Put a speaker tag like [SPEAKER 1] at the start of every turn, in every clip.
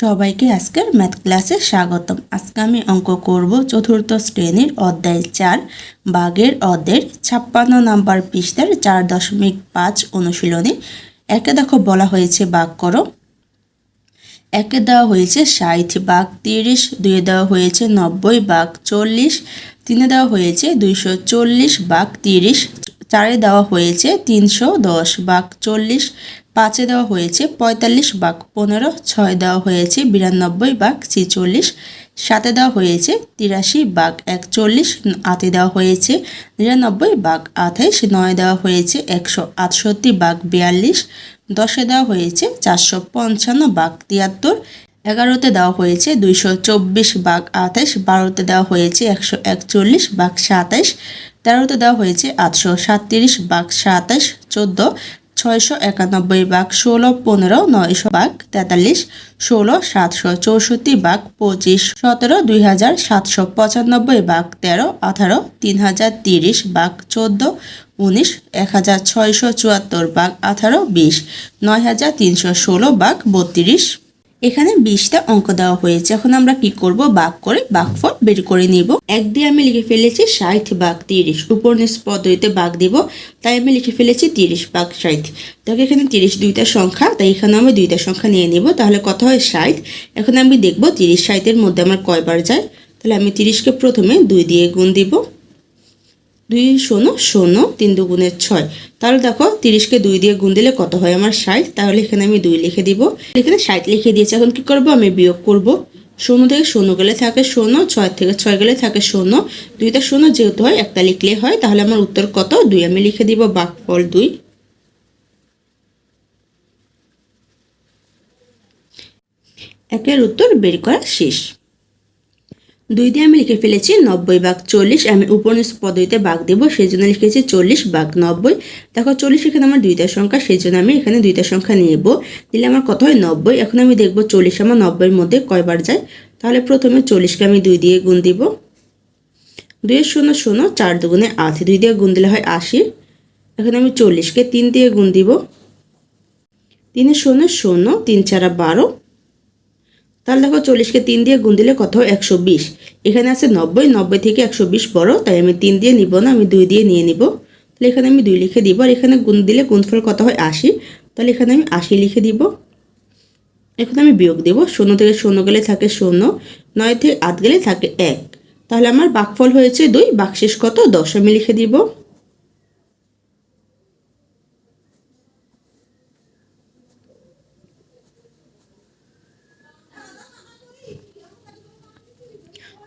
[SPEAKER 1] সবাইকে আজকের ম্যাথ ক্লাসে স্বাগতম। আজকে আমি অঙ্ক করব চতুর্থ শ্রেণির অধ্যায় চার, বাঘের অধ্যায়ের ছাপ্পান্ন নাম্বার পৃষ্ঠার চার দশমিক পাঁচ অনুশীলনে। একে দেখো বলা হয়েছে বাঘ করো। একে দেওয়া হয়েছে ষাট, বাঘ তিরিশ, দুয়ে দেওয়া হয়েছে নব্বই, বাঘ চল্লিশ, তিনে দেওয়া হয়েছে দুইশো চল্লিশ, বাঘ তিরিশ চারে দেওয়া হয়েছে তিনশো দশ বাঘ চল্লিশ, পাঁচে দেওয়া হয়েছে পঁয়তাল্লিশ বাঘ পনেরো, ছয় দেওয়া হয়েছে বিরানব্বই বাঘ ছিচল্লিশ, সাতে দেওয়া হয়েছে তিরাশি বাঘ একচল্লিশ, আটে দেওয়া হয়েছে নিরানব্বই বাঘ আঠাইশ, নয় দেওয়া হয়েছে একশো আটষট্টি বাঘ বিয়াল্লিশ, দশে দেওয়া হয়েছে চারশো পঞ্চান্ন বাঘ তিয়াত্তর, এগারোতে দেওয়া হয়েছে দুইশো চব্বিশ বাঘ আঠাইশ, বারোতে দেওয়া হয়েছে একশো একচল্লিশ বাঘ সাতাইশ তেরোতে দেওয়া হয়েছে আটশো সাতত্রিশ বাঘ সাতাশ, চোদ্দ, ছয়শো একানব্বই বাঘ ষোলো, পনেরো, নয়শো বাঘ তেতাল্লিশ, ষোলো, সাতশো চৌষট্টি বাঘ পঁচিশ, সতেরো, দুই হাজার সাতশো পঁচানব্বই বাঘ তেরো, আঠারো, তিন হাজার তিরিশ বাঘ চোদ্দ, উনিশ, এক হাজার ছয়শো চুয়াত্তর বাঘ আঠারো, বিশ, নয় হাজার তিনশো ষোলো বাঘ বত্রিশ এখানে বিশটা অঙ্ক দেওয়া হয়েছে। এখন আমরা কি করব? বাঘ করে বাঘফল বের করে নিব। এক দিয়ে আমি লিখে ফেলেছি ষাট বাঘ তিরিশ। উপর নিচ পদ্ধতিতে বাঘ দিব। তাই আমি লিখে ফেলেছি তিরিশ বাঘ ষাট। দেখো এখানে তিরিশ দুইটা সংখ্যা। তাই এখানে আমি দুইটা সংখ্যা নিয়ে নিব। তাহলে কত হয় ষাট? এখন আমি দেখব তিরিশ ষাটের মধ্যে আমার কয়বার যায়? তাহলে আমি তিরিশকে প্রথমে দুই দিয়ে গুণ দিব। দুই শূন্য শূন্য তিন দুগুণের ছয়। তাহলে দেখো, তিরিশকে দুই দিয়ে গুণ দিলে কত হয় আমার ষাট? তাহলে এখানে আমি দুই লিখে দিব। এখানে ষাট লিখে দিয়েছি, এখন কি করব? আমি বিয়োগ করব। শূন্য থেকে শূন্য গেলে থাকে শূন্য, ছয় থেকে ছয় গেলে থাকে শূন্য। দুইটা শূন্য যেহেতু হয়, একটা লিখলে হয়, তাহলে আমার উত্তর কত? দুই আমি লিখে দিব বাঘফল দুই। একের উত্তর বের করা শেষ। দুই দিয়ে আমি লিখে ফেলেছি, নব্বই বাঘ চল্লিশ, আমি উপনিষ পদ্ধতিতে বাঘ দেবো সেই জন্য লিখেছি চল্লিশ বাঘ নব্বই। দেখো চল্লিশ এখানে আমার দুইটা সংখ্যা সেই জন্য আমি এখানে দুইটা সংখ্যা নেব। দিলে আমার কত হয়? নব্বই। এখন আমি দেখব চল্লিশ আমার নব্বইয়ের মধ্যে কয়বার যায়? তাহলে প্রথমে চল্লিশকে আমি দুই দিয়ে গুণ দিব। দুইয়ের শূন্য শূন্য, চার দুগুণে আশি দুই দিয়ে গুণ দিলে হয় আশি। এখন আমি চল্লিশকে তিন দিয়ে গুণ দিব। তিনের শূন্য শূন্য, তিন চারা বারো। তাহলে দেখো চল্লিশকে তিন দিয়ে গুণ দিলে কত? একশো বিশ। এখানে আছে নব্বই নব্বই থেকে একশো বিশ বড়, তাই আমি তিন দিয়ে নিব না, আমি দুই দিয়ে নিয়ে নিব। তাহলে এখানে আমি দুই লিখে দিব, আর এখানে গুণ দিলে গুণফল কত হয়? আশি। তাহলে এখানে আমি আশি লিখে দিব। এখন আমি বিয়োগ দেব, শূন্য থেকে শূন্য গেলে থাকে শূন্য, নয় থেকে আট গেলে থাকে এক। তাহলে আমার বাকফল হয়েছে দুই, বাকশেষ কত? দশ আমি লিখে দিব।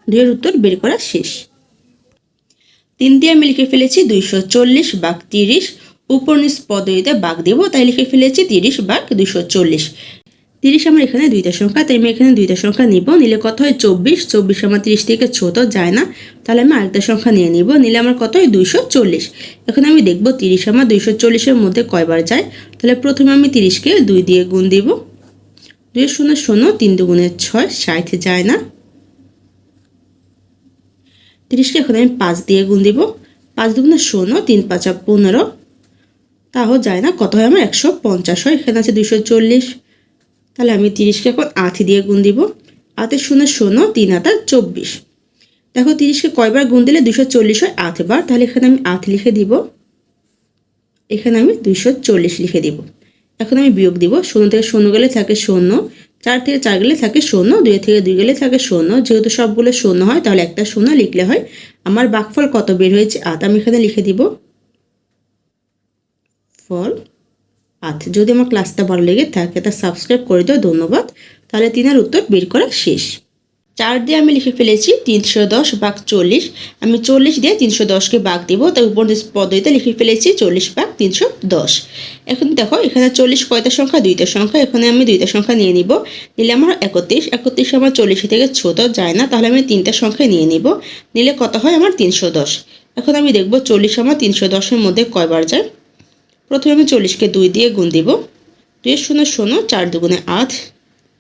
[SPEAKER 1] দুইয়ের উত্তর বের করা শেষ। তিন দিয়ে আমি লিখে ফেলেছি দুইশো চল্লিশ বাঘ তিরিশ। উপর নিচ পদ্ধতিতে বাঘ দেবো, তাই লিখে ফেলেছি তিরিশ বাঘ দুইশো চল্লিশ। তিরিশ আমার এখানে দুইটা সংখ্যা, তাই আমি এখানে দুইটা সংখ্যা নিব। নিলে কত হয় চব্বিশ? চব্বিশ আমার তিরিশ থেকে ছোট, যায় না। তাহলে আমি আরেকটা সংখ্যা নিয়ে নিব। নিলে আমার কত হয়? দুইশো চল্লিশ। এখন আমি দেখব তিরিশ আমার দুইশো চল্লিশের মধ্যে কয়বার যায়। তাহলে প্রথমে আমি তিরিশকে দুই দিয়ে গুণ দিব। দুই শূন্য শূন্য, তিন দুগুণের ছয়, ষাট যায় না। তিরিশকে এখন আমি পাঁচ দিয়ে গুণ দিব। পাঁচ দুগুণে শূন্য, তিন পাঁচা পনেরো। তাও যায় না, কত হয় আমার? একশো পঞ্চাশ হয়, এখানে আছে দুশো চল্লিশ। তাহলে আমি তিরিশকে এখন আথি দিয়ে গুণ দিব। আতে শূন্য শূন্য, তিন আটা চব্বিশ। দেখো তিরিশকে কয়বার গুণ দিলে দুশো চল্লিশ হয়? আটবার তাহলে এখানে আমি আট লিখে দিব। এখানে আমি দুশো চল্লিশ লিখে দিব। এখন আমি বিয়োগ দিব। শূন্য থেকে শূন্য গেলে থাকে শূন্য। চার থেকে চার গেলে থাকে শূন্য, দুই থেকে দুই গেলে থাকে শূন্য। যেহেতু সবগুলো শূন্য হয়, তাহলে একটা শূন্য লিখলে হয়। আমার বাকফল কত বের হয়েছে? আত আমি এখানে লিখে দিব। ফল আত যদি আমার ক্লাসটা ভালো লেগে থাকে, তা সাবস্ক্রাইব করে দিও। ধন্যবাদ। তাহলে তিনের উত্তর বের করা শেষ। চার দিয়ে আমি লিখে ফেলেছি তিনশো দশ বাঘ চল্লিশ। আমি চল্লিশ দিয়ে তিনশো দশকে বাঘ দিব, তাই উপর পদ্ধতিতে লিখে ফেলেছি চল্লিশ বাঘ তিনশো দশ। এখন দেখো, এখানে চল্লিশ কয়টা সংখ্যা? দুইটা সংখ্যা। এখানে আমি দুইটা সংখ্যা নিয়ে নিব। নিলে আমার একত্রিশ একত্রিশ আমার চল্লিশ থেকে ছোট যায় না, তাহলে আমি তিনটা সংখ্যা নিয়ে নিব। নিলে কত হয়? আমার তিনশো দশ। এখন আমি দেখব চল্লিশ আমার তিনশো দশের মধ্যে কয়বার যায়? প্রথমে আমি চল্লিশকে দুই দিয়ে গুণ দিব। দুই শূন্য শূন্য, চার দুগুণে আট।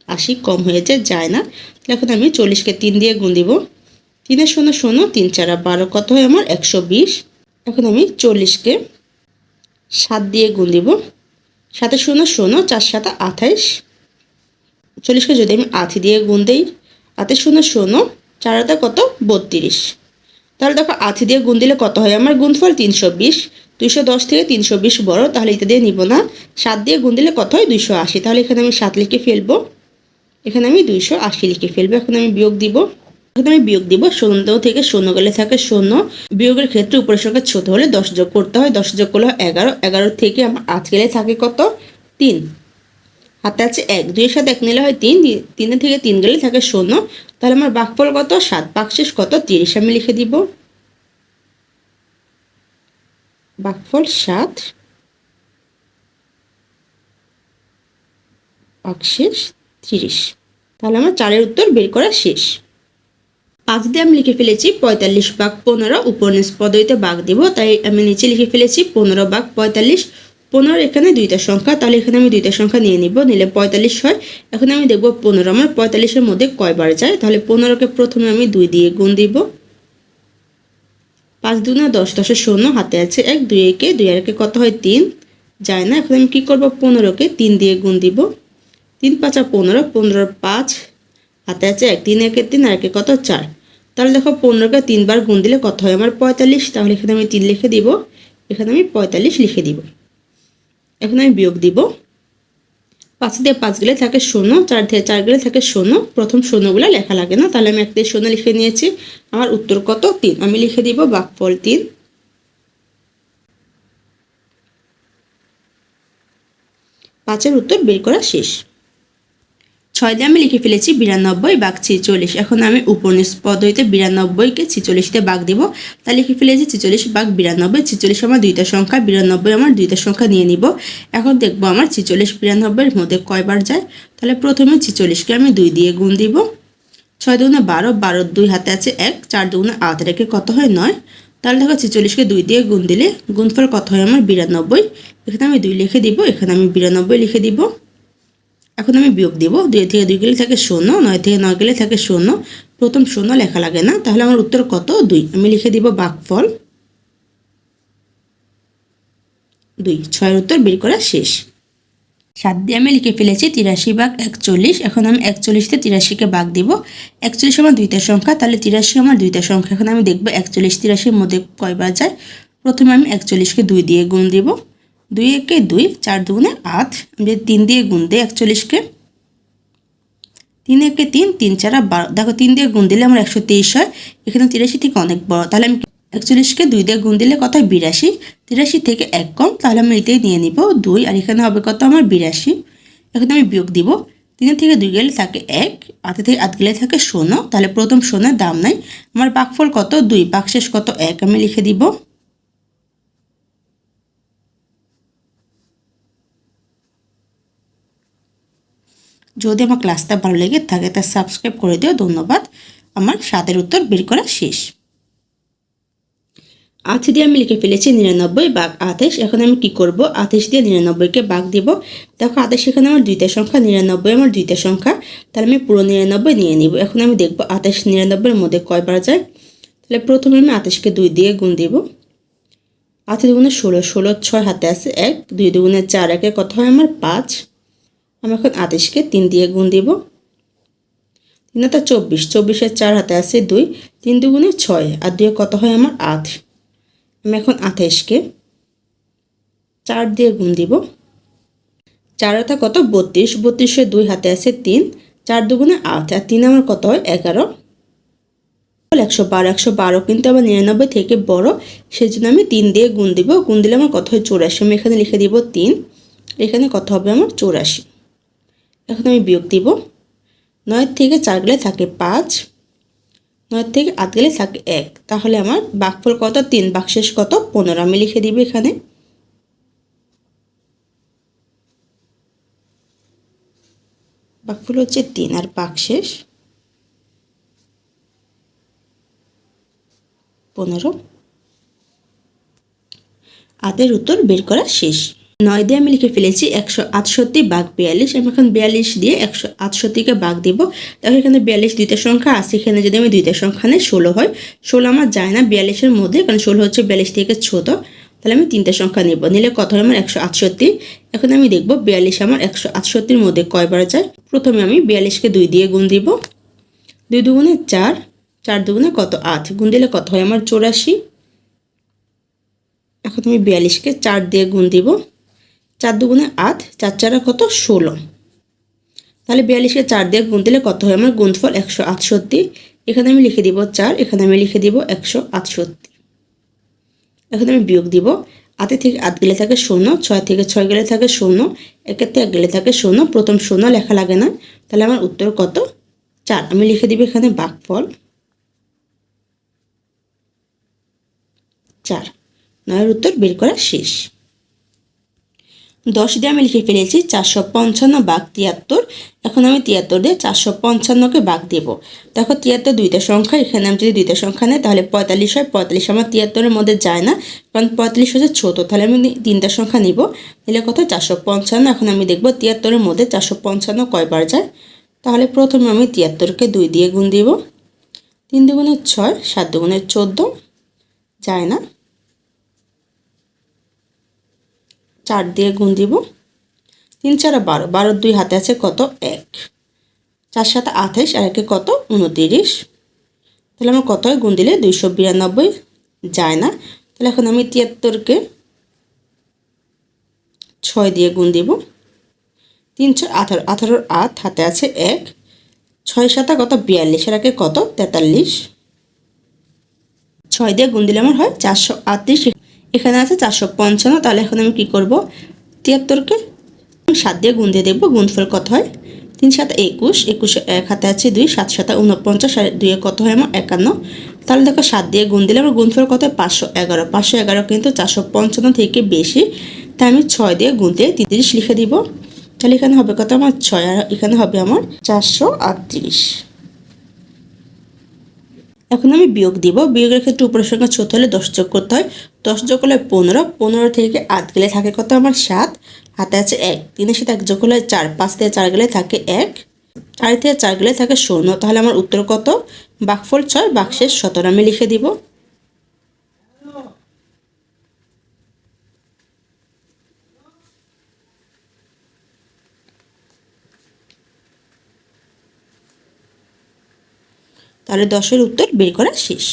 [SPEAKER 1] আশি কম হয়েছে যায় যায় না। এখন আমি চল্লিশকে তিন দিয়ে গুণ দিব। তিনের শূন্য শূন্য, তিন চারা বারো কত হয় আমার? একশো বিশ। এখন আমি চল্লিশকে সাত দিয়ে গুণ দিব। সাথে শূন্য শূন্য, চার সাথে আঠাইশ। চল্লিশকে যদি আমি আথি দিয়ে গুণ দিই আতে শূন্য শূন্য, চার হাতে কত? বত্রিশ। তাহলে দেখো আথি দিয়ে গুণ দিলে কত হয় আমার? গুণফল তিনশো বিশ। দুইশো দশ থেকে তিনশো বিশ বড়, তাহলে এটা দিয়ে নিব না। সাত দিয়ে গুণ দিলে কত হয়? দুইশো আশি। তাহলে এখানে আমি সাত লিখে ফেলব। এখানে আমি দুইশো আশি লিখে ফেলব। এখন আমি বিয়োগ দিব। এখন আমি বিয়োগ দিব শূন্য থেকে শূন্য গেলে থাকে শূন্য বিয়োগের ক্ষেত্রে উপরের সংখ্যা ছোট হলে দশ যোগ করতে হয়। দশ যোগ করলে এগারো। এগারো থেকে আমার আজ গেলে থাকে কত? তিন। হাতে আছে এক। দুইয়ের সাথে এক নিলে হয় তিন। তিনের থেকে তিন গেলে থাকে শূন্য তাহলে আমার বাকফল কত? সাত। বাকশেষ কত? তিরিশ। আমি লিখে দিব। বাকফল সাত। বাকশেষ তিরিশ। তাহলে আমার চারের উত্তর বের করা শেষ। পাঁচ দিয়ে আমি লিখে ফেলেছি পঁয়তাল্লিশ বাঘ পনেরো উপনিস পদইতে বাঘ দিব। তাই আমি নিচে লিখে ফেলেছি পনেরো বাঘ পঁয়তাল্লিশ। পনেরো এখানে দুইটা সংখ্যা, তাহলে এখানে আমি দুইটা সংখ্যা নিয়ে নিব। নিলে পঁয়তাল্লিশ হয়। এখন আমি দেখব পনেরো আমার পঁয়তাল্লিশের মধ্যে কয়বার যায়। তাহলে পনেরোকে প্রথমে আমি দুই দিয়ে গুণ দিব। পাঁচ দুনা দশ দশের শূন্য, হাতে আছে এক, দুই একে দুই একে কত হয় তিন? যায় না। এখন আমি কী করব? পনেরোকে তিন দিয়ে গুণ দিব। তিন পাঁচা পনেরো পনেরো পাঁচ, হাতে আছে এক, তিন একের তিন আর একে কত? চার। তাহলে দেখো পনেরোকে তিনবার গুণ দিলে কত হয় আমার পঁয়তাল্লিশ? তাহলে এখানে আমি তিন লিখে দিব, এখানে আমি পঁয়তাল্লিশ লিখে দিব। এখন আমি বিয়োগ দিব। পাঁচ দিয়ে পাঁচ গেলে থাকে শূন্য, চার থেকে চার গেলে থাকে শূন্য। প্রথম শূন্যগুলো লেখা লাগে না, তাহলে আমি একটা শূন্য লিখে নিয়েছি। আমার উত্তর কত? তিন। আমি লিখে দিব বাকফল তিন। পাঁচের উত্তর বের করা শেষ। ছয় দিয়ে আমি লিখে ফেলেছি বিরানব্বই বাঘ ছিচল্লিশ। এখন আমি উপনিষ পদ্ধতিতে বিরানব্বইকে ছিচল্লিশতে বাঘ দিব। তা লিখে ফেলেছি ছিচল্লিশ বাঘ বিরানব্বই, ছিচল্লিশ আমার দুইটা সংখ্যা, বিরানব্বই আমার দুইটা সংখ্যা নিয়ে নিব। এখন দেখব আমার ছিচল্লিশ বিরানব্বইয়ের মধ্যে কয়বার যায়? তাহলে প্রথমে ছিচল্লিশকে আমি দুই দিয়ে গুণ দিব। ছয় দুগুণে বারো বারো দুই হাতে আছে এক, চার দুগুণে আট রেখে কত হয়? নয়। তাহলে দেখো ছিচল্লিশকে দুই দিয়ে গুণ দিলে, গুণফল কত হয়? আমার বিরানব্বই। এখানে আমি দুই লিখে দিব, এখানে আমি বিরানব্বই লিখে দিব। এখন আমি বিয়োগ দিব। দুই থেকে দুই গেলে থাকে শূন্য, নয় থেকে নয় গেলে থাকে শূন্য। প্রথম শূন্য লেখা লাগে না, তাহলে আমার উত্তর কত? দুই। আমি লিখে দিব বাঘফল দুই। ছয়ের উত্তর বের করা শেষ। সাত দিয়ে আমি লিখে ফেলেছি তিরাশি বাঘ একচল্লিশ। এখন আমি একচল্লিশতে তিরাশিকে বাঘ দিব। একচল্লিশ আমার দুইটা সংখ্যা, তাহলে তিরাশি আমার দুইটা সংখ্যা। এখন আমি দেখব একচল্লিশ তিরাশির মধ্যে কয়বার যায়। প্রথমে আমি একচল্লিশকে দুই দিয়ে গুণ দিব। দুই একে দুই, চার দুগুণে আট আমি তিন দিয়ে গুণ দিই একচল্লিশকে। তিন একে তিন তিন চারা বারো। দেখো, তিন দিয়ে গুণ দিলে আমার একশো তেইশ হয়। এখানে তিরাশি থেকে অনেক বড়। তাহলে আমি একচল্লিশকে দুই দিয়ে গুণ দিলে কত হয়? বিরাশি। তিরাশি থেকে এক কম, তাহলে আমি এটাই নিয়ে নিব দুই। আর এখানে হবে কত? আমার বিরাশি। এখন আমি বিয়োগ দিব। তিনের থেকে দুই গেলে থাকে এক আটে থেকে আট গেলে থাকে শূন্য। তাহলে প্রথম শূন্যের দাম নাই। আমার বাকফল কত? দুই। বাকশেষ কত? এক। আমি লিখে দিব। যদি আমার ক্লাসটা ভালো লেগে থাকে তা সাবস্ক্রাইব করে দিও। ধন্যবাদ। আমার সাতের উত্তর বের করা শেষ। আশি দিয়ে আমি লিখে ফেলেছি নিরানব্বই বাঘ আঠাশ এখন আমি কি করব? আঠাশ দিয়ে নিরানব্বইকে বাঘ দিব। দেখো আঠাশ এখানে আমার দুইটা সংখ্যা, নিরানব্বই আমার দুইটা সংখ্যা। তাহলে আমি পুরো নিরানব্বই নিয়ে নিব। এখন আমি দেখব আঠাশ নিরানব্বইয়ের মধ্যে কয়বার যায়। তাহলে প্রথমে আমি আঠাশকে দুই দিয়ে গুণ দিব। আঠাশ দুগুণে ষোলো ষোলো ছয় হাতে আছে এক, দুই দুগুণে চার একে কত হয়? আমার পাঁচ। আমি এখন আঠাশকে তিন দিয়ে গুণ দিব। তিন হাতে চব্বিশ, চব্বিশের চার হাতে আছে দুই, তিন দুগুণে ছয়। আর দুয়ে কত হয় আমার আট? আমি এখন আঠাশকে চার দিয়ে গুণ দিব। চার হাতে কত? বত্রিশ বত্রিশের দুই হাতে আছে তিন, চার দুগুণে আট। আর তিন আমার কত হয়? এগারো। একশো বারো একশো বারো কিন্তু আমার নিরানব্বই থেকে বড়। সেই জন্য আমি তিন দিয়ে গুণ দিব। গুণ দিলে আমার কত হয়? চৌরাশি। আমি এখানে লিখে দিব তিন। এখানে কত হবে? আমার চৌরাশি। এখন আমি বিয়োগ দিব। নয়ের থেকে চার গেলে থাকে পাঁচ, নয়ের থেকে আট গেলে থাকে এক। তাহলে আমার বাকফল কত? তিন। বাকশেষ কত? পনেরো। আমি লিখে দিব এখানে। বাকফল হচ্ছে তিন আর বাকশেষ পনেরো। আটের উত্তর বের করা শেষ। নয় দিয়ে আমি লিখে ফেলেছি একশো আটষট্টি বাঘ বিয়াল্লিশ। আমি এখন বিয়াল্লিশ দিয়ে একশো আটষট্টিকে বাঘ দিব। দেখো এখানে বিয়াল্লিশ দুইটা সংখ্যা আছে। এখানে যদি আমি দুইটা সংখ্যা নেই, ষোলো হয়। ষোলো আমার যায় না বিয়াল্লিশের মধ্যে, কারণ ষোলো হচ্ছে বিয়াল্লিশ থেকে ছোটো। তাহলে আমি তিনটা সংখ্যা নেব। নিলে কত হয় আমার একশো আটষট্টি? এখন আমি দেখব বিয়াল্লিশ আমার একশো আটষট্টির মধ্যে কয়বার যায়? প্রথমে আমি বিয়াল্লিশকে দুই দিয়ে গুণ দিব। দুই দুগুণে চার। চার দুগুণে কত? আট। গুণ দিলে কত হয়? আমার চৌরাশি। এখন আমি বিয়াল্লিশকে চার দিয়ে গুণ দিব। চার দুগুণে আট, চার চারা কত? ষোলো। তাহলে বিয়াল্লিশকে চার দিয়ে গুণ দিলে কত হয়? আমার গুণফল একশো আটষট্টি। এখানে আমি লিখে দিব চার, এখানে আমি লিখে দিব একশো আটষট্টি। এখন আমি বিয়োগ দিব। আতে থেকে আট গেলে থাকে শূন্য, ছয় থেকে ছয় গেলে থাকে শূন্য একের থেকে এক গেলে থাকে শূন্য, প্রথম শূন্য লেখা লাগে না। তাহলে আমার উত্তর কত? চার। আমি লিখে দিব এখানে বাঘফল। চার। নয়ের উত্তর বের করা শেষ। দশ দিয়ে আমি লিখে ফেলেছি চারশো পঞ্চান্ন বাঘ তিয়াত্তর। এখন আমি তিয়াত্তর দিয়ে চারশো পঞ্চান্নকে বাঘ দেবো। দেখো তিয়াত্তর দুইটা সংখ্যা, এখানে আমি যদি দুইটা সংখ্যা নেই তাহলে পঁয়তাল্লিশ হয়, পঁয়তাল্লিশ আমার তিয়াত্তরের মধ্যে যায় না, কারণ পঁয়তাল্লিশ হচ্ছে ছোটো, তাহলে আমি তিনটা সংখ্যা নিব। নিলে কত? চারশো পঞ্চান্ন, এখন আমি দেখব তিয়াত্তরের মধ্যে চারশো পঞ্চান্ন কয়বার যায়? তাহলে প্রথমে আমি তিয়াত্তরকে দুই দিয়ে গুণ দিব। তিন দুগুণের ছয়, সাত দুগুণের চোদ্দ, যায় না। চার দিয়ে গুণ দিব। তিন চারা বারো, বারোর দুই হাতে আছে কত? এক। চার সাথে আঠাইশ, আর একে কত? উনতিরিশ। তাহলে আমার কত গুণ দিলে? দুইশো বিরানব্বই। যায় না। তাহলে এখন আমি তিয়াত্তরকে ছয় দিয়ে গুণ দিব। তিনশো আঠারো, আঠারোর আট হাতে আছে এক। ছয় সাতা কত? বিয়াল্লিশ, আর একে কত? তেতাল্লিশ। ছয় দিয়ে গুণ দিলে আমার হয় চারশো আটত্রিশ। এখানে আছে চারশো পঞ্চান্ন, তাহলে এখন আমি কী করব? তিয়াত্তরকে সাত দিয়ে গুণ দিয়ে দেখব, গুণফল কত হয়? তিন সাত একুশ, একুশে এক হাতে আছে দুই, সাত সাত উনপঞ্চাশ আর দুইয়ে কত হয় আমার একান্ন? তাহলে দেখো সাত দিয়ে গুণ দিলে আমার গুণফল কত হয়? পাঁচশো এগারো। পাঁচশো এগারো কিন্তু চারশো পঞ্চান্ন থেকে বেশি, তাই আমি ছয় দিয়ে গুণ দিয়ে তিরিশ লিখে দিব। তাহলে এখানে হবে কত আমার ছয়, আর এখানে হবে আমার চারশো আটত্রিশ। এখন আমি বিয়োগ দিব। বিয়োগের ক্ষেত্রে উপরের সংখ্যা ছোট হলে দশ যোগ করতে হয়। দশ যোগ করলে পনেরো পনেরো থেকে আট গেলে থাকে কত আমার সাত? হাতে আছে এক। তিনের সাথে এক যোগ করলে চার, পাঁচ থেকে চার গেলে থাকে এক। চার থেকে চার গেলে থাকে শূন্য। তাহলে আমার উত্তর কত? বাকফল ছয়, বাক্সের সতেরো। আমি লিখে দিব। তাহলে দশের উত্তর বের করা শেষ।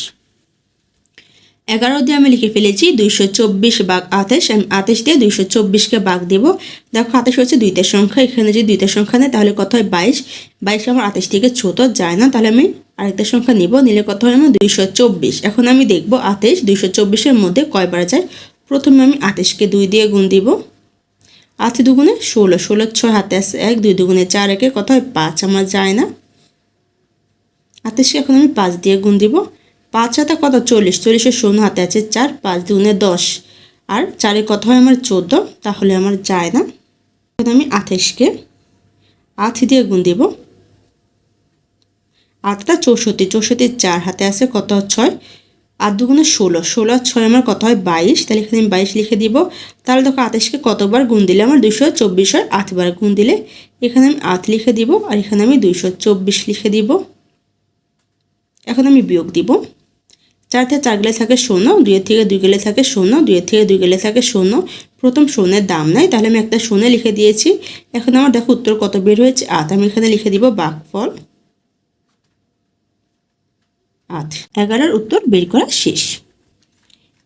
[SPEAKER 1] এগারো দিয়ে আমি লিখে ফেলেছি দুইশো চব্বিশ বাঘ আতেশ আমি আঠাশ দিয়ে দুইশো চব্বিশকে বাঘ দেবো। দেখো আতেশ হচ্ছে দুইটা সংখ্যা, এখানে যদি দুইটা সংখ্যা নেয় তাহলে কত হয়? বাইশ। বাইশ আমার আঠাশ থেকে ছোট, যায় না, তাহলে আমি আরেকটা সংখ্যা নিব, নিলে কত হয় আমার দুইশো চব্বিশ। এখন আমি দেখব আতেশ দুইশো চব্বিশের মধ্যে কয়বার যায়? প্রথমে আমি আঠাশকে দুই দিয়ে গুণ দিব। আট দুগুণে ষোলো ষোলো ছয় হাতে আছে এক, দুই দুগুণে চার একে কত হয়? পাঁচ, আমার যায় না। আঠাশকে এখন আমি পাঁচ দিয়ে গুণ দিব। পাঁচ হাতে কত? চল্লিশ। চল্লিশের শূন্য হাতে আছে চার, পাঁচ দুগুণে দশ। আর চারে কত হয় আমার চোদ্দ? তাহলে আমার যায় না। এখন আমি আঠাশকে আট দিয়ে গুণ দিব। আটটা চৌষট্টি। চৌষট্টির চার হাতে আছে কত? ছয়। আট দুগুণে ষোলো। ষোলো আর ছয় আমার কত হয়? বাইশ। তাহলে এখানে আমি বাইশ লিখে দিব। তাহলে দেখো আঠাশকে কতবার গুণ দিলে? আমার দুশো চব্বিশ হয়। আটবার গুণ দিলে এখানে আমি আট লিখে দিব। আর এখানে আমি দুইশো চব্বিশ লিখে দিব। এখন আমি বিয়োগ দিব। চার থেকে চার গেলে থাকে শূন্য দুইয়ের থেকে দুই গেলে থাকে শূন্য দুইয়ের থেকে দুই গেলে থাকে শূন্য। প্রথম শূন্যের দাম নাই, তাহলে আমি একটা শূন্য লিখে দিয়েছি। এখন আমার দেখো উত্তর কত বের হয়েছে? আট, আমি এখানে লিখে দিব বাকফল। আট। এগারোর উত্তর বের করা শেষ।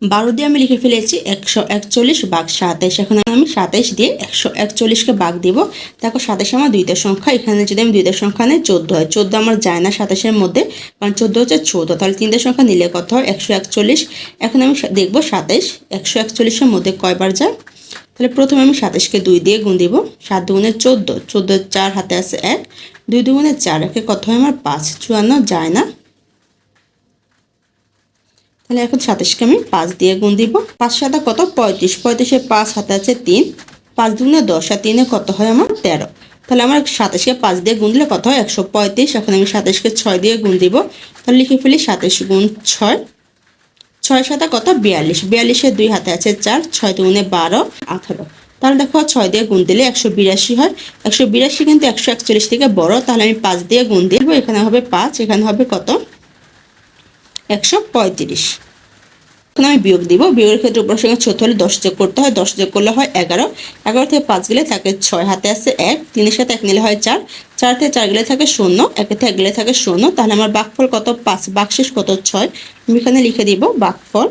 [SPEAKER 1] বারো দিয়ে আমি লিখে ফেলেছি একশো একচল্লিশ বাঘ সাতাইশ। এখন আমি সাতাইশ দিয়ে একশো একচল্লিশকে বাঘ দিব। দেখো সাতাইশ আমার দুইটা সংখ্যা, এখানে যদি আমি দুইটা সংখ্যা নেই, চোদ্দ হয়। চোদ্দ আমার যায় না সাতাশের মধ্যে, কারণ চোদ্দ হচ্ছে চোদ্দ। তাহলে তিনটা সংখ্যা নিলে কত হয়? একশো একচল্লিশ। এখন আমি দেখব সাতাইশ, একশো একচল্লিশের মধ্যে কয়বার যায়? তাহলে প্রথমে আমি সাতাশকে দুই দিয়ে গুণ দিব। সাত দুগুণে চোদ্দ চোদ্দ চার হাতে আছে এক। দুই দুগুণে চার, একে কত হয়? আমার পাঁচ। চুয়ান্ন যায় না। তাহলে এখন সাতাশকে আমি পাঁচ দিয়ে গুণ দিব। পাঁচ সাতা কত? পঁয়ত্রিশ। পঁয়ত্রিশে পাঁচ হাতে আছে তিন। পাঁচ দুগুণে দশ আর তিনে কত হয় আমার তেরো। তাহলে আমার সাতাশকে পাঁচ দিয়ে গুণ দিলে কত হয়? একশো পঁয়ত্রিশ। এখন আমি সাতাশকে ছয় দিয়ে গুণ দিব। তাহলে লিখে ফেলি সাতাশ গুণ ছয়। ছয় সাতা কত? বিয়াল্লিশ। বিয়াল্লিশে দুই হাতে আছে চার। ছয় দুগুণে বারো, আঠারো। তাহলে দেখো ছয় দিয়ে গুণ দিলে একশো বিরাশি হয়। একশো বিরাশি কিন্তু একশো একচল্লিশ থেকে বড়। তাহলে আমি পাঁচ দিয়ে গুণ দিব। এখানে হবে পাঁচ। এখানে হবে কত? একশো পঁয়ত্রিশ। এখন আমি বিয়োগ দিব। বিয়োগের ক্ষেত্রে উপর সঙ্গে ছোট হলে দশ যোগ করতে হয়। দশ যোগ করলে হয় এগারো। এগারো থেকে পাঁচ গেলে থাকে ছয়। হাতে আছে এক। তিনের সাথে এক নিলে হয় চার। চার থেকে চার গেলে থাকে শূন্য। একে থেকে গেলে থাকে শূন্য। তাহলে আমার বাকফল কত? পাঁচ। বাকশেষ কত? ছয়। আমি এখানে লিখে দিব বাকফল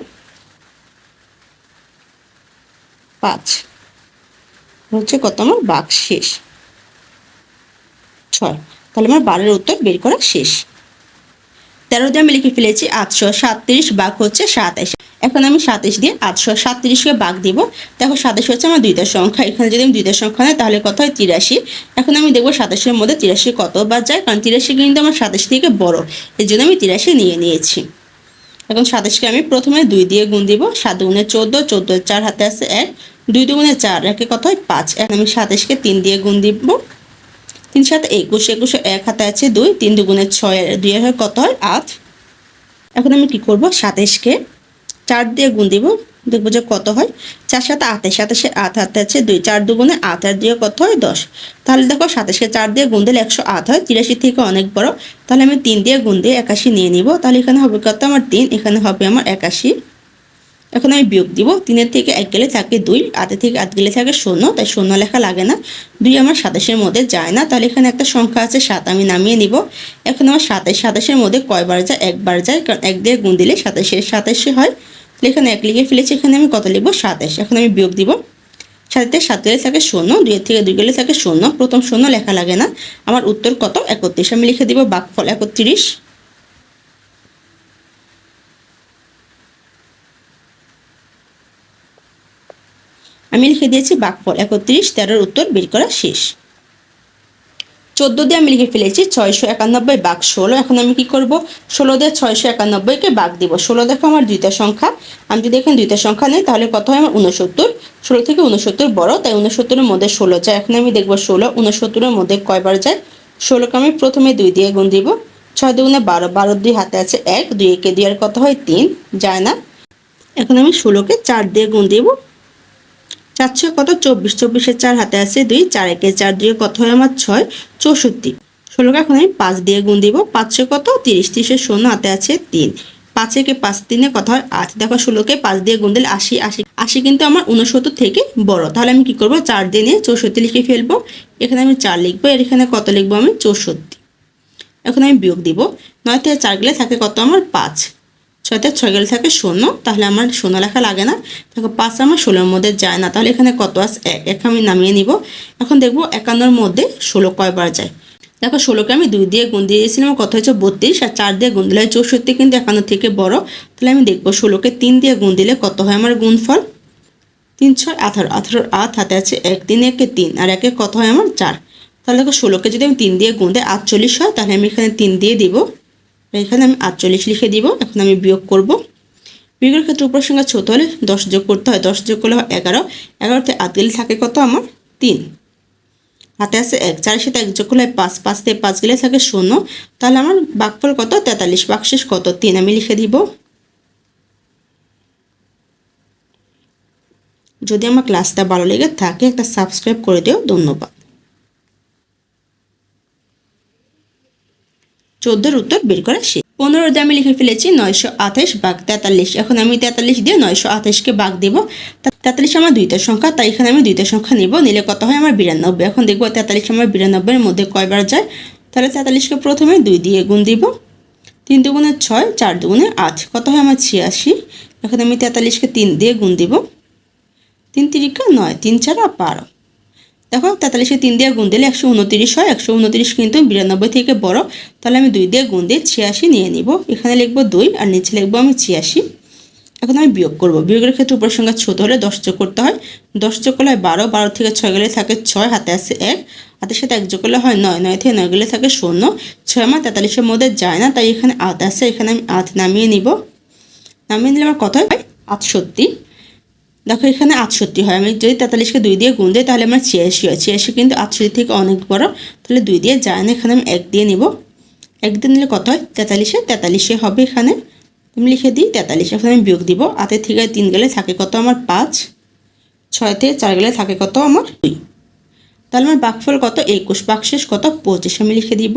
[SPEAKER 1] পাঁচ। হচ্ছে কত আমার? বাক শেষ ছয়। তাহলে আমার বারের উত্তর বের করা শেষ। তেরো দিয়ে আমি লিখে ফেলেছি আটশো সাতত্রিশ বাঘ হচ্ছে সাতাশ এখন আমি সাতাশ দিয়ে আটশো সাতত্রিশকে বাঘ দিব। দেখো সাতাশ হচ্ছে আমার দুইটা সংখ্যা। এখানে যদি আমি দুইটা সংখ্যা নেই, তাহলে কত হয়? তিরাশি। এখন আমি দেখব সাতাশের মধ্যে তিরাশি কত বার যায়, কারণ তিরাশি কিন্তু আমার সাতাশ থেকে বড়। এর জন্য আমি তিরাশি নিয়ে নিয়েছি। এখন সাতাশকে আমি প্রথমে দুই দিয়ে গুণ দিব। সাত দুগুণে চোদ্দ চোদ্দ চার হাতে আছে এক। দুই দুগুণে চার, একে কত হয়? পাঁচ। এখন আমি সাতাশকে তিন দিয়ে গুণ দিব। তিন সাত একুশ একুশে এক হাতে আছে দুই, তিন দুগুণে ছয়, দুই হয় কত হয়? আট। এখন আমি কি করব? সাতাইশকে চার দিয়ে গুণ দিব, দেখব যে কত হয়। চার সাথে আঠাশ সাতাশে আট হাতে আছে দুই, চার দুগুণে আট আর দিয়ে কত হয়? দশ। তাহলে দেখো সাতাশকে চার দিয়ে গুণ দিলে একশো আট হয়, তিরাশি থেকে অনেক বড়। তাহলে আমি তিন দিয়ে গুণ দিয়ে একাশি নিয়ে নিব। তাহলে এখানে হবে কত? আমার তিন, এখানে হবে আমার একাশি। এখন আমি বিয়োগ দিব। তিনের থেকে এক গেলে থাকে দুই, আটে থেকে আট গেলে থাকে শূন্য, তাই শূন্য লেখা লাগে না। দুই আমার সাতাশের মধ্যে যায় না, তাহলে এখানে একটা সংখ্যা আছে, সাত আমি নামিয়ে নিব। এখন আমার সাতাশ, সাতাশের মধ্যে কয়বার যায়? একবার যায়, কারণ এক দিয়ে গুণ দিলে সাতাশের সাতাশে হয়। তাহলে এখানে এক লিখে ফেলেছি, এখানে আমি কত লিখব? সাতাশ। এখন আমি বিয়োগ দিব। সাথে সাত গেলে থাকে শূন্য, দুইয়ের থেকে দুই গেলে থাকে শূন্য। প্রথম শূন্য লেখা লাগে না। আমার উত্তর কত? একত্রিশ আমি লিখে দিব, বাকফল একত্রিশ। আমি লিখে দিয়েছি বাকফল। একত্রিশ, তেরোর উত্তর বের করা শেষ। চোদ্দ দিয়ে আমি লিখে ফেলেছি ছয়শো একানব্বই বাঘ ষোলো। এখন আমি কি করব? ষোলো দিয়ে ছয়শো একানব্বইকে বাঘ দিব। ষোলো দেখো আমার দুইটা সংখ্যা। আমি যদি এখানে দুইটা সংখ্যা নেই, তাহলে কত হয় আমার উনসত্তর ষোলো থেকে উনসত্তর বড়, তাই উনসত্তরের মধ্যে ষোলো যায় এখন আমি দেখব ষোলো উনসত্তরের মধ্যে কয়বার যায় ষোলোকে আমি প্রথমে দুই দিয়ে গুণ দিব। ছয় দুগুণে বারো বারো দুই হাতে আছে এক, দুই একে দুই আর কত হয়? তিন। যায় না। এখন আমি ষোলোকে চার দিয়ে গুণ দিব। চারশো কত? চব্বিশ। চব্বিশের চার হাতে আছে দুই, চার একে চার দুই কত হয় আমার ছয়? চৌষট্টি। ষোলোকে এখন আমি পাঁচ দিয়ে গুণ দিব। পাঁচশো কত? তিরিশ। তিরিশের শূন্য হাতে আছে তিন। পাঁচ একে পাঁচ তিনে কত হয়? আট। দেখো ষোলোকে পাঁচ দিয়ে গুণ দিলে আশি আশি। আশি কিন্তু আমার উনসত্তর থেকে বড়। তাহলে আমি কি করব? চার দিয়ে নিয়ে চৌষট্টি লিখে ফেলব। এখানে আমি চার লিখব, এর এখানে কত লিখব আমি? চৌষট্টি। এখন আমি বিয়োগ দিব। নয় থেকে চার গেলে থাকে কত আমার? পাঁচ। ছয়তে ছয় গেলে থাকে শূন্য। তাহলে আমার শূন্য লেখা লাগে না। দেখো পাঁচ আমার ষোলোর মধ্যে যায় না। তাহলে এখানে কত আছে? এক। এক আমি নামিয়ে নিব। এখন দেখব একান্নর মধ্যে ষোলো কয়বার যায়। দেখো ষোলোকে আমি দুই দিয়ে গুণ দিয়েছিলাম কত হয়েছে? বত্রিশ। আর চার দিয়ে গুণ দিলে চৌষট্টি, কিন্তু একান্ন থেকে বড়। তাহলে আমি দেখব ষোলোকে তিন দিয়ে গুণ দিলে কত হয় আমার গুণফল? তিন, ছয়, আঠারো। আঠারোর আট হাতে আছে এক, তিন, একে তিন। আর একে কত হয় আমার? চার। তাহলে দেখো ষোলোকে যদি আমি তিন দিয়ে গুণ দিই, আটচল্লিশ হয়, তাহলে আমি এখানে তিন দিয়ে দিব। এখানে আমি আটচল্লিশ লিখে দিব, এখন আমি বিয়োগ করব। বিয়োগের ক্ষেত্রে উপর সংখ্যা ছোট হলে দশ যোগ করতে হয়, দশ যোগ করলে হয় এগারো। এগারোতে আট গেলে থাকে কত আমার? তিন। হাতে আছে এক, চারের সাথে এক যোগ করলে পাঁচ পাঁচ থেকে পাঁচ গেলে থাকে শূন্য। তাহলে আমার বাকফল কত? তেতাল্লিশ বাকশেষ কত? তিন, আমি লিখে দিব। যদি আমার ক্লাসটা ভালো লেগে থাকে, একটা সাবস্ক্রাইব করে দিও, ধন্যবাদ। চোদ্দোর উত্তর বের করা শেষ পনেরো দিয়ে আমি লিখে ফেলেছি নয়শো আঠাশ বাঘ তেতাল্লিশ। এখন আমি তেতাল্লিশ দিয়ে নয়শো আঠাশকে বাঘ দেব। তেতাল্লিশ আমার দুইটা সংখ্যা, তাই এখানে আমি দুইটা সংখ্যা নিব। নিলে কত হয়? আমার বিরানব্বই। এখন দেখব তেতাল্লিশ আমার বিরানব্বইয়ের মধ্যে কয়বার যায়? তাহলে তেতাল্লিশকে প্রথমে দুই দিয়ে গুণ দিব। তিন দুগুণে ছয়, চার দুগুণে আট। কত হয়? আমার ছিয়াশি। এখন আমি তেতাল্লিশকে তিন দিয়ে গুণ দিব। তিন তিরিকা নয়, তিন চারা বারো। দেখো, তেতাল্লিশে তিন দিয়ে গুণ দিলে একশো উনতিরিশ হয়, একশো উনতিরিশ কিন্তু বিরানব্বই থেকে বড়। তাহলে আমি দুই দিয়ে গুণ দিয়ে ছিয়াশি নিয়ে নিব। এখানে লিখব দুই, আর নিচে লিখব আমি ছিয়াশি। এখন আমি বিয়োগ করব। বিয়োগের ক্ষেত্রে উপর সংখ্যা ছোটো হলে দশ যোগ করতে হয়। দশ যোগ করলে হয় বারো বারো থেকে ছয় গেলে থাকে ছয়, হাতে আছে এক। হাতের সাথে এক যোগ করলে হয় নয় নয় থেকে নয় গেলে থাকে শূন্য। ছয় আমার তেতাল্লিশের মধ্যে যায় না, তাই এখানে আট আছে। এখানে আমি আট নামিয়ে নিব। নামিয়ে নিলে আমার কত হয়? আটষট্টি। দেখো, এখানে আটষট্টি হয়। আমি যদি তেতাল্লিশকে দুই দিয়ে গুণ দিই, তাহলে আমার ছিয়াশি হয়। ছিয়াশি কিন্তু আটষট্টি থেকে অনেক বড়। তাহলে দুই দিয়ে যায় না, এখানে আমি এক দিয়ে নিব। এক দিয়ে নিলে কত হয়? তেতাল্লিশে। তেতাল্লিশে হবে এখানে। আমি লিখে দিই, তেতাল্লিশ। এখন আমি বিয়োগ দিব। আটের থেকে তিন গেলে থাকে কত আমার? পাঁচ। ছয় থেকে চার গেলে থাকে কত আমার? দুই। তাহলে আমার বাকফল কত? একুশ। বাকশেষ কত? পঁচিশ। আমি লিখে দিব।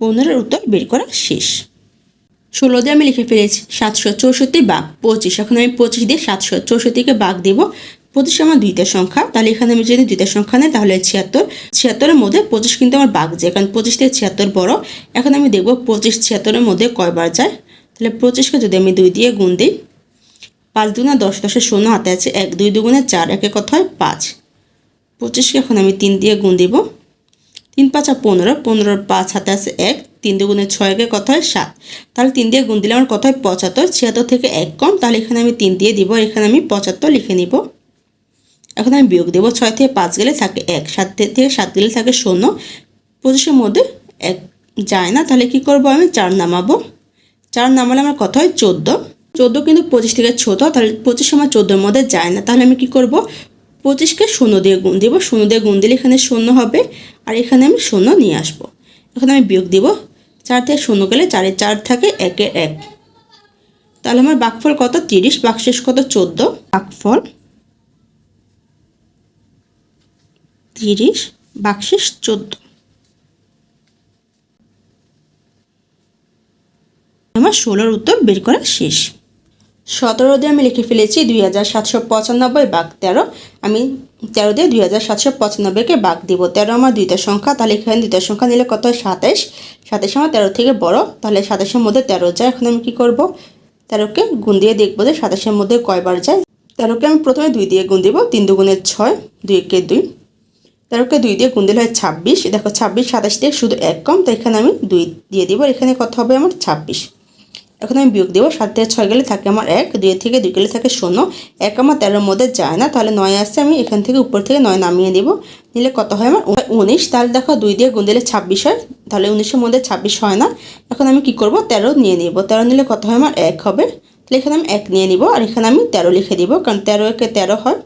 [SPEAKER 1] পনেরোর উত্তর বের করা শেষ। ষোলো দিয়ে আমি লিখে ফেলেছি, সাতশো চৌষট্টি বাঘ। পঁচিশ, এখন আমি পঁচিশ দিয়ে সাতশো চৌষট্টিকে বাঘ দেব। পঁচিশ আমার দুইটা সংখ্যা, তাহলে এখানে আমি যদি দুইটা সংখ্যা নেই, তাহলে ছিয়াত্তর। ছিয়াত্তরের মধ্যে পঁচিশ কিন্তু আমার বাঘ যায় কারণ পঁচিশ থেকে ছিয়াত্তর বড়। এখন আমি দেখব পঁচিশ ছিয়াত্তরের মধ্যে কয়বার যায়। তাহলে পঁচিশকে যদি আমি দুই দিয়ে গুণ দিই, পাঁচ দুগুণা দশ দশের শূন্য, হাতে আছে এক, দুই দুগুণে চার একে কথা হয় পাঁচ। পঁচিশকে এখন আমি তিন দিয়ে গুণ দিব। তিন পাঁচা পনেরো, পনেরোর পাঁচ হাতে আছে এক, তিন দুগুণে ছয়কে কথা হয় সাত। তাহলে তিন দিয়ে গুণ দিলে আমার কথা হয় পঁচাত্তর, ছিয়াত্তর থেকে এক কম, তাহলে এখানে আমি তিন দিয়ে দিব এখানে আমি পঁচাত্তর লিখে নিব। এখন আমি বিয়োগ দেবো, ছয় থেকে পাঁচ গেলে থাকে এক, সাত থেকে সাত গেলে থাকে শূন্য। পঁচিশের মধ্যে এক যায় না, তাহলে কি করব আমি? চার নামাবো। চার নামালে আমার কথা হয়? চোদ্দ। চোদ্দ কিন্তু পঁচিশ থেকে ছোটো, তাহলে পঁচিশ আমার চোদ্দোর মধ্যে যায় না। তাহলে আমি কি করব? পঁচিশকে শূন্য দিয়ে গুণ দিব, শূন্য দিয়ে গুণ দিলে এখানে শূন্য হবে, আর এখানে আমি শূন্য নিয়ে আসব। এখন আমি বিয়োগ দিব, চার থেকে শূন্য গেলে চারে চার থাকে একে এক। তাহলে আমার বাকফল কত? তিরিশ, বাকশেষ কত? চোদ্দ। বাকফল তিরিশ, বাকশেষ চোদ্দ। আমার ষোলোর উত্তর বের করা শেষ। সতেরো দিয়ে আমি লিখে ফেলেছি দুই হাজার সাতশো পঁচানব্বই বাঘ তেরো। আমি তেরো দিয়ে দুই হাজার সাতশো পঁচানব্বইকে বাঘ দিব। তেরো আমার দুইটা সংখ্যা, তাহলে এখানে দুইটা সংখ্যা নিলে কত সাতাইশ। সাতাইশ আমার তেরো থেকে বড়, তাহলে সাতাশের মধ্যে তেরো যায়। এখন আমি কী করব? তেরোকে গুণ দিয়ে দেখব যে সাতাশের মধ্যে কয়বার যায়। তেরোকে আমি প্রথমে দুই দিয়ে গুণ দিব, তিন দুগুণের ছয়, দুই একে দুই। তেরোকে দুই দিয়ে গুণ দিলে হয় ছাব্বিশ। দেখো ছাব্বিশ, সাতাশ দিয়ে শুধু এক কম, তো এখানে আমি দুই দিয়ে দিব। এখানে কত হবে আমার? ছাব্বিশ। এখন আমি বিয়োগ দেবো, সাত থেকে ছয় গেলে থাকে আমার এক, দুই থেকে দুই গেলে থাকে শূন্য। এক আমার তেরোর মধ্যে যায় না, তাহলে নয় আসছে, আমি এখান থেকে উপর থেকে নয় নামিয়ে দিব। নিলে কত হয় আমার? উনিশ। তাহলে দেখো দুই দিয়ে গুণ দিলে ছাব্বিশ হয়, তাহলে উনিশের মধ্যে ছাব্বিশ হয় না। এখন আমি কি করব? তেরো নিয়ে নিব। তেরো নিলে কত হয় আমার? এক হবে। তাহলে এখানে আমি এক নিয়ে নিব, আর এখানে আমি তেরো লিখে দিব, কারণ তেরো একে তেরো হয়।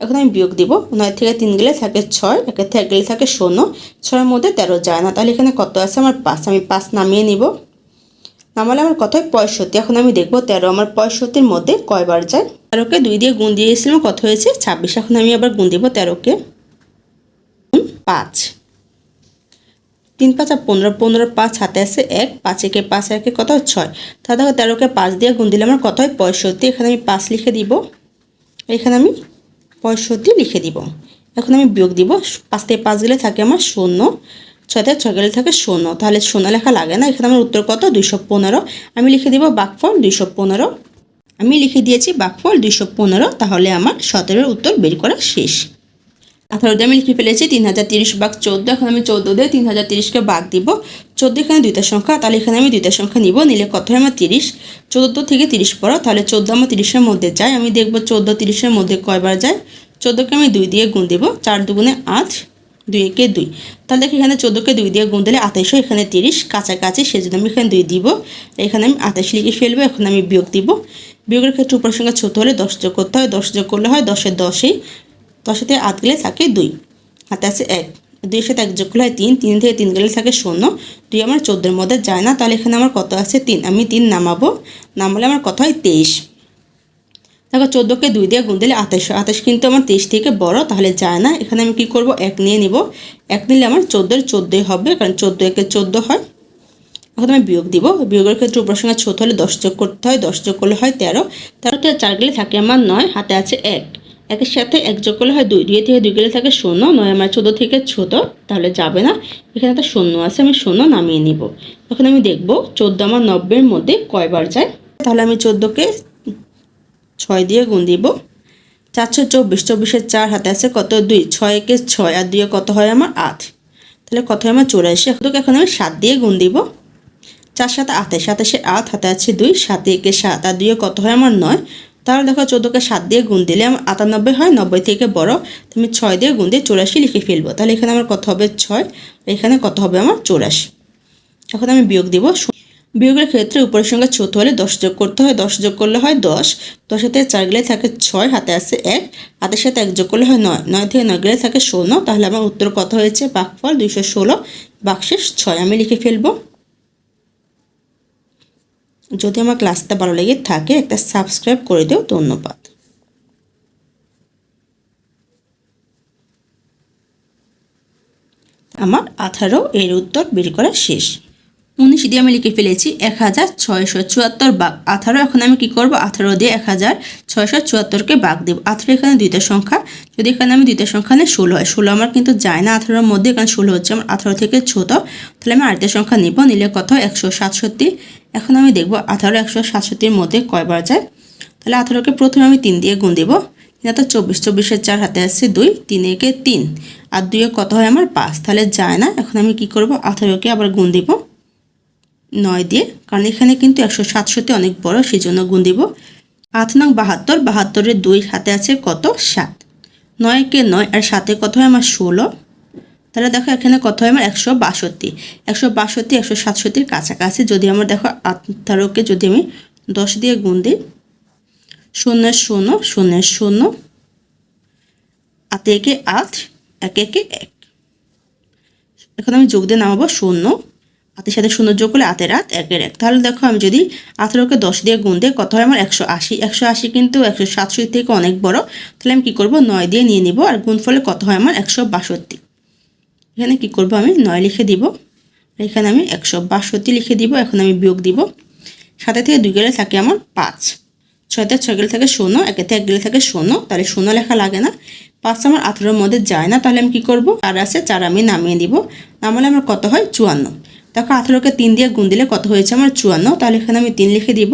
[SPEAKER 1] এখন আমি বিয়োগ দিব। নয় থেকে তিন গেলে থাকে ছয় একের থেকে গেলে থাকে শূন্য। ছয়ের মধ্যে তেরো যায় না, তাহলে এখানে কত আছে? আমার পাঁচ। আমি পাঁচ নামিয়ে নিব। নামালে আমার কত হয় পঁয়ষট্টি, এখন আমি দেখব তেরো, আমার পঁয়ষট্টির মধ্যে কয়বার যায়? তেরোকে দুই দিয়ে গুণ দিয়েছিলাম, কত হয়েছে? ছাব্বিশ, এখন আমি আবার গুণ দিব তেরোকে। পাঁচ। তিন পাঁচ আর পনেরো পনেরো পাঁচ হাতে আছে এক, পাঁচ একে পাঁচ, একে কত হয় ছয়। তাহলে তেরোকে পাঁচ দিয়ে গুণ দিলে আমার কত হয়? পঁয়ষট্টি, এখানে আমি পাঁচ লিখে দিব। এখানে আমি পঁয়ষট্টি লিখে দিব। এখন আমি বিয়োগ দিব, পাঁচ থেকে পাঁচ গেলে থাকে আমার শূন্য। ছয় থেকে ছয় গেলে থাকে শূন্য। তাহলে শূন্য লেখা লাগে না। এখানে আমার উত্তর কত? দুইশো পনেরো। আমি লিখে দিব বাকফল দুইশো পনেরো। আমি লিখে দিয়েছি বাকফল দুইশো পনেরো। তাহলে আমার সতেরোর উত্তর বের করা শেষ। আঠারো দিয়ে আমি লিখে ফেলেছি তিন হাজার তিরিশ বাঘ চোদ্দ। এখন আমি চোদ্দ দিয়ে তিন হাজার তিরিশকে বাঘ দিব। চোদ্দ এখানে দুইটা সংখ্যা। তাহলে এখানে আমি দুইটা সংখ্যা নিব। নিলে কত হয়? আমার তিরিশ। চোদ্দ থেকে তিরিশ পড়ো। তাহলে চোদ্দ আমার তিরিশের মধ্যে যায়। আমি দেখব চোদ্দ তিরিশের মধ্যে কয়বার যায়? চোদ্দোকে আমি দুই দিয়ে গুণ দেবো। চার দুগুণে আট। দুই একে দুই। তাহলে দেখো এখানে চোদ্দোকে দুই দিয়ে গুণ দিলে আঠাইশো, এখানে তিরিশ, কাছাকাছি সেজন্য আমি এখানে দুই দিব। এখানে আমি আঠাইশ লিখে ফেলব, এখন আমি বিয়োগ দিব। বিয়োগের ক্ষেত্রে উপর সংখ্যা ছোটো হলে দশ যোগ করতে হয়, দশ যোগ করলে হয় দশের দশেই দশের থেকে আট গেলে থাকে দুই হাতে আছে এক। দুইয়ের সাথে এক যোগ করলে হয় তিন তিন থেকে তিন গেলে থাকে শূন্য। দুই আমার চোদ্দোর মধ্যে যায় না, তাহলে এখানে আমার কত আছে? তিন। আমি তিন নামাবো, নামালে আমার কত হয়? তেইশ। দেখো, চোদ্দোকে দুই দিয়ে গুণ দিলে আঠাশশো আঠাশ কিন্তু আমার তেইশ থেকে বড়, তাহলে যায় না। এখানে আমি কি করব? এক নিয়ে নিব। এক নিলে আমার চোদ্দোর, চোদ্দোই হবে, কারণ চোদ্দ একে চোদ্দ হয়। এখন আমি বিয়োগ দিব। বিয়োগের ক্ষেত্রে উপর সঙ্গে ছোট হলে দশ যোগ করতে হয়, দশ যোগ করলে হয় তেরো। তেরো থেকে চার গেলে থাকে আমার নয়, হাতে আছে এক। একের সাথে এক যোগ করলে হয় দুই। দুই থেকে দুই গেলে থাকে শূন্য, নয় আমার চোদ্দ থেকে ছোট, তাহলে যাবে না। এখানে একটা শূন্য আছে, আমি শূন্য নামিয়ে নিব। এখন আমি দেখব, চোদ্দ আমার নব্বইয়ের মধ্যে কয়বার যায়। তাহলে আমি চোদ্দোকে ছয় দিয়ে গুণ দিব। চারশো চব্বিশ, চব্বিশের চার হাতে আছে কত? দুই, ছয় একে ছয়, আর দুইয়ে কত হয় আমার আট। তাহলে কত হয় আমার চৌরাশি? এখন এখন আমি সাত দিয়ে গুণ দিব। চার সাথে আঠাশ সাতাশে আট, হাতে আছে দুই, সাতে একে সাত, আর দুয়ে কত হয় আমার নয়? তাহলে দেখো চোদ্দোকে সাত দিয়ে গুণ দিলে আমার আটানব্বই হয়, নব্বই থেকে বড়। আমি ছয় দিয়ে গুণ দিয়ে চৌরাশি লিখে ফেলব। তাহলে এখানে আমার কত হবে? ছয়। এখানে কত হবে আমার চৌরাশি? এখন আমি বিয়োগ দিব বিয়োগের ক্ষেত্রে উপরের সঙ্গে ছোট হলে দশ যোগ করতে হয়, দশ যোগ করলে হয় দশ। দশ হাতে চার গেলে থাকে ছয়, হাতে আছে এক। হাতের সাথে এক যোগ করলে হয় নয়। নয় থেকে নয় গেলে থাকে ষোলো তাহলে আমার উত্তর কত হয়েছে? বাঘফল দুইশো ষোলো। বাক্সের ছয় আমি লিখে ফেলব। যদি আমার ক্লাসটা ভালো লেগে থাকে, একটা সাবস্ক্রাইব করে দিও। ধন্যবাদ। আমার আঠারো এর উত্তর বের করা শেষ। উনিশ দিয়ে আমি লিখে ফেলেছি এক হাজার ছয়শো চুয়াত্তর বাঘ আঠারো, এখন আমি কি করব? আঠারো দিয়ে এক হাজার ছয়শো চুয়াত্তরকে বাঘ দেব। আঠারো এখানে দুইটা সংখ্যা। যদি এখানে আমি দুইটা সংখ্যা নিয়ে ষোলো হয়। ষোলো আমার কিন্তু যায় না। আঠারোর মধ্যে এখানে ষোলো হচ্ছে। আমার আঠারো থেকে ছোটো। তাহলে আমি আরেকটা সংখ্যা নিব। নিলে কত? একশো সাতষট্টি। এখন আমি দেখব আঠারো একশো সাতষট্টির মধ্যে কয়বার যায়। তাহলে আঠারোকে প্রথমে আমি তিন দিয়ে গুণ দেবো। তিন তো চব্বিশ। চব্বিশের চার, হাতে আসছে দুই। তিন একে তিন। আর দুইয়ে কত হয়? আমার পাঁচ। তাহলে যায় না। এখন আমি কি করব? আঠারোকে আবার গুণ দিব। নয় দিয়ে, কারণ এখানে কিন্তু একশো সাতশোতে অনেক বড় সেই জন্য গুণ দিব আট নং বাহাত্তর, বাহাত্তরের দুই হাতে আছে কত? সাত। নয়কে নয়, আর সাতে কত হয়? আমার ষোলো। তাহলে দেখো এখানে কত হয়? আমার একশো বাষট্টি। একশো বাষট্টি, একশো সাতষট্টির কাছাকাছি, যদি আমার দেখো আঠারোকে যদি আমি দশ দিয়ে গুণ দিই শূন্যের শূন্য শূন্যের শূন্য। আতে একে আট এক একে এক। এখন আমি যোগ দিয়ে নামাবো শূন্য। হাতের সাথে যোগ করলে আতের হাত একের এক। তাহলে দেখো, আমি যদি আঠেরোকে দশ দিয়ে গুণ দিয়ে কত হয় আমার একশো আশি। একশো আশি কিন্তু একশো সাতষট্টি থেকে অনেক বড়। তাহলে আমি কী করব? নয় দিয়ে নিয়ে নিব। আর গুণ ফলে কত হয় আমার একশো বাষট্টি। এখানে কী করব আমি? নয় লিখে দিব। এখানে আমি একশো বাষট্টি লিখে দিব। এখন আমি বিয়োগ দিব। সাথে থেকে দুই গেলে থাকে আমার পাঁচ। ছয়তে ছয় গেলে থাকে শূন্য। একেতে এক গেলে থাকে শূন্য। তাহলে শূন্য লেখা লাগে না। পাঁচ আমার আঠেরোর মধ্যে যায় না। তাহলে আমি কী করব? চার আছে, চার আমি নামিয়ে দিব। নামালে আমার কত হয়? চুয়ান্ন। দেখো আঠেরোকে তিন দিয়ে গুণ দিলে কত হয়েছে আমার চুয়ান্ন? তাহলে এখানে আমি তিন লিখে দিব।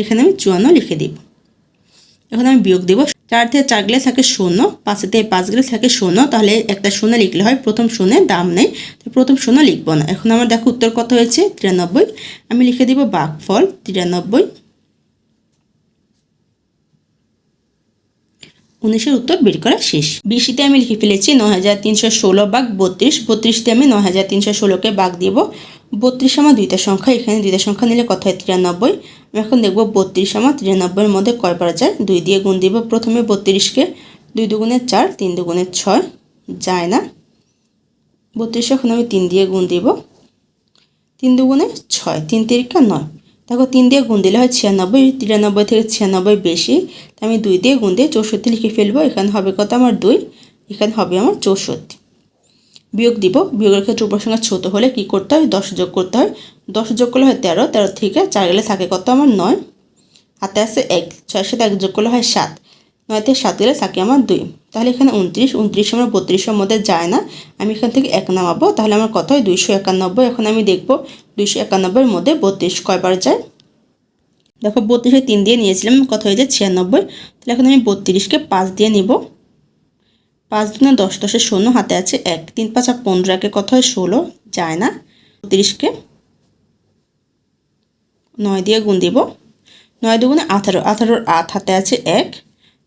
[SPEAKER 1] এখানে আমি চুয়ান্ন লিখে দিব। এখন আমি বিয়োগ দিব। চার থেকে চার গেলে থাকে শূন্য, পাঁচে থেকে পাঁচ গেলে থাকে শূন্য। তাহলে একটা শূন্য লিখলে হয়, প্রথম শূন্য দাম নেই তো প্রথম শূন্য লিখব না। এখন আমার দেখো উত্তর কত হয়েছে? তিরানব্বই। আমি লিখে দিব বাঘ ফল তিরানব্বই। উনিশের উত্তর বের করা শেষ। বিশিতে আমি লিখে ফেলেছি ন হাজার তিনশো ষোলো বাঘ বত্রিশ, বত্রিশতে আমি ন হাজার তিনশো ষোলোকে বাঘ দিব। বত্রিশ আমার দুইটা সংখ্যা, এখানে দুইটা সংখ্যা নিলে কত হয়? তিরানব্বই। আমি এখন দেখব বত্রিশ আমার তিরানব্বইয়ের মধ্যে কয় পারা যায়? দুই দিয়ে গুণ দিব, প্রথমে বত্রিশকে দুই দুগুণের চার, তিন দুগুণের ছয়। যায় না। বত্রিশ এখন আমি তিন দিয়ে গুণ দিব। তিন দুগুণে ছয়, তিন তিরিকা নয়। দেখো তিন দিয়ে গুণ দিলে হয় ছিয়ানব্বই, তিরানব্বই থেকে ছিয়ানব্বই বেশি। আমি দুই দিয়ে গুণ দিয়ে চৌষট্টি লিখে ফেলব, এখানে হবে কত আমার দুই? এখানে হবে আমার চৌষট্টি। বিয়োগ দিব, বিয়োগের ক্ষেত্রে উপর সংখ্যা ছোটো হলে কী করতে হয়? দশ যোগ করতে হয়। দশ যোগ করলে হয় তেরো তেরো থেকে চার গেলে থাকে কত আমার নয়। হাতে আছে এক, ছয়ের সাথে এক যোগ করলে হয় সাত। নয় থেকে সাত গেলে থাকে আমার দুই। তাহলে এখানে উনত্রিশ উনত্রিশ আমার বত্রিশের মধ্যে যায় না। আমি এখান থেকে এক নামাবো, তাহলে আমার কত হয়? দুইশো একানব্বই। এখন আমি দেখব, দুইশো একানব্বইয়ের মধ্যে বত্রিশ কয়বার যায়? দেখো বত্রিশে তিন দিয়ে নিয়েছিলাম, কত হয়ে যায় ছিয়ানব্বই। তাহলে এখন আমি বত্রিশকে পাঁচ দিয়ে নিব। পাঁচ দিনে দশ, দশে শূন্য, হাতে আছে এক। তিন পাঁচ আর পনেরো একে কত হয়? ষোলো। যায় না। বত্রিশকে নয় দিয়ে গুণ দিব। নয় দুগুণে আঠারো। আঠারোর আট, হাতে আছে এক।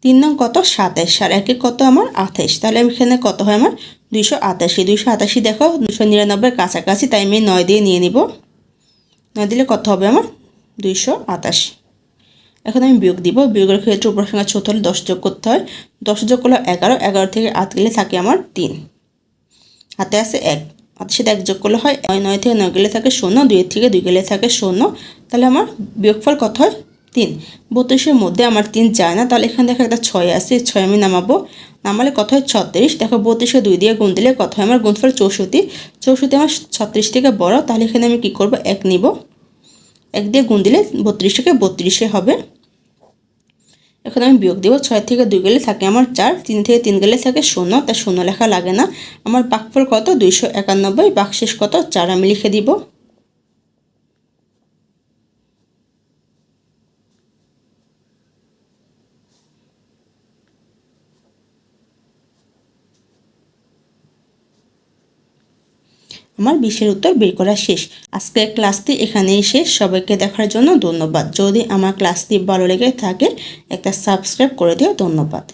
[SPEAKER 1] তিন নং কত? সাতাইশ আর একে কত আমার? আঠাইশ তাহলে এখানে কত হয় আমার? দুইশো আটাশি। দুইশো আটাশি দেখো দুশো নিরানব্বই কাছাকাছি, তাই আমি নয় দিয়ে নিয়ে নিব। নয় দিলে কত হবে আমার? দুইশো আটাশি। এখন আমি বিয়োগ দিব। বিয়োগের ক্ষেত্রে উপর সংখ্যা ছোট হলে দশ যোগ করতে হয়। দশ যোগ করলে এগারো। এগারো থেকে আট গেলে থাকে আমার তিন। হাতে আছে এক। হাতের সাথে এক যোগ করলে হয় নয়। নয় থেকে নয় গেলে থাকে শূন্য। দুইয়ের থেকে দুই গেলে থাকে শূন্য। তাহলে আমার বিয়োগফল কত হয়? তিন। বত্রিশের মধ্যে আমার তিন যায় না। তাহলে এখানে দেখো একটা ছয় আছে। ছয় আমি নামাবো। নামালে কত হয়? ছত্রিশ। দেখো বত্রিশে দুই দিয়ে গুণ দিলে কত হয়? আমার গুণফল চৌষট্টি। চৌষট্টি আমার ছত্রিশ থেকে বড়। তাহলে এখানে আমি কি করব? এক নিব। এক দিয়ে গুণ দিলে বত্রিশ থেকে বত্রিশে হবে। এখন আমি বিয়োগ দেবো, ছয় থেকে দুই গেলে থাকে আমার চার, তিন থেকে তিন গেলে থাকে শূন্য তাই শূন্য লেখা লাগে না। আমার বাকফল কত? দুইশো একানব্বই, বাকশেষ কত? চার আমি লিখে দিব। আমার বিশের উত্তর বের করা শেষ। আজকের ক্লাসটি এখানেই শেষ। সবাইকে দেখার জন্য ধন্যবাদ। যদি আমার ক্লাসটি ভালো লেগে থাকে, একটা সাবস্ক্রাইব করে দিও। ধন্যবাদ।